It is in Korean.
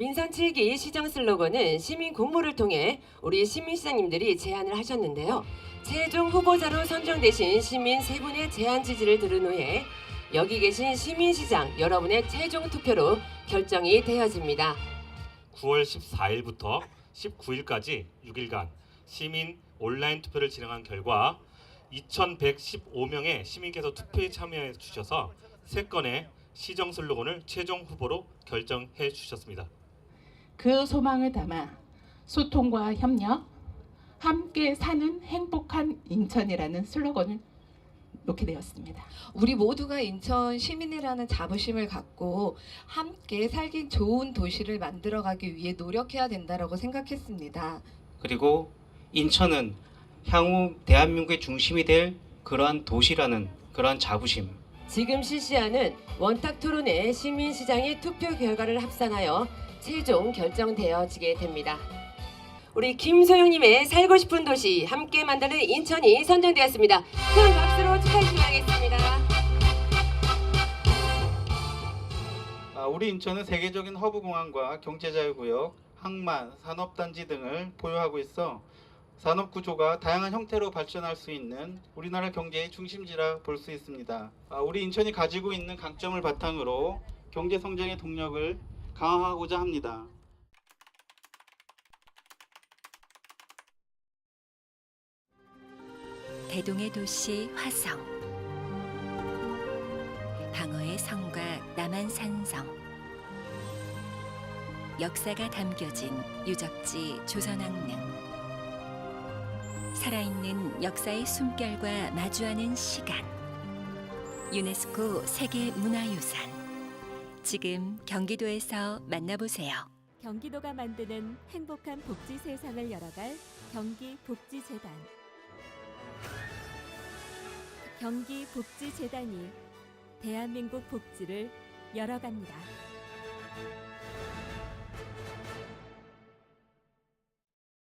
민선 7기 시정 슬로건은 시민 공모를 통해 우리 시민시장님들이 제안을 하셨는데요. 최종 후보자로 선정되신 시민 세 분의 제안 지지를 들은 후에 여기 계신 시민시장 여러분의 최종 투표로 결정이 되어집니다. 9월 14일부터 19일까지 6일간 시민 온라인 투표를 진행한 결과 2,115명의 시민께서 투표에 참여해 주셔서 세 건의 시정 슬로건을 최종 후보로 결정해 주셨습니다. 그 소망을 담아 소통과 협력, 함께 사는 행복한 인천이라는 슬로건을 놓게 되었습니다. 우리 모두가 인천 시민이라는 자부심을 갖고 함께 살기 좋은 도시를 만들어가기 위해 노력해야 된다라고 생각했습니다. 그리고 인천은 향후 대한민국의 중심이 될 그러한 도시라는 그러한 자부심 지금 실시하는 원탁 토론회 시민시장의 투표 결과를 합산하여 최종 결정되어지게 됩니다. 우리 김소영님의 살고 싶은 도시 함께 만드는 인천이 선정되었습니다. 큰 박수로 축하해 주시겠습니다. 아, 우리 인천은 세계적인 허브 공항과 경제자유구역, 항만, 산업단지 등을 보유하고 있어 산업 구조가 다양한 형태로 발전할 수 있는 우리나라 경제의 중심지라 볼 수 있습니다. 아, 우리 인천이 가지고 있는 강점을 바탕으로 경제 성장의 동력을 강화하고자 합니다. 대동의 도시 화성. 방어의 성과 남한산성. 역사가 담겨진 유적지 조선왕릉. 살아있는 역사의 숨결과 마주하는 시간. 유네스코 세계문화유산 지금 경기도에서 만나보세요. 경기도가 만드는 행복한 복지 세상을 열어갈 경기복지재단. 경기복지재단이 대한민국 복지를 열어갑니다.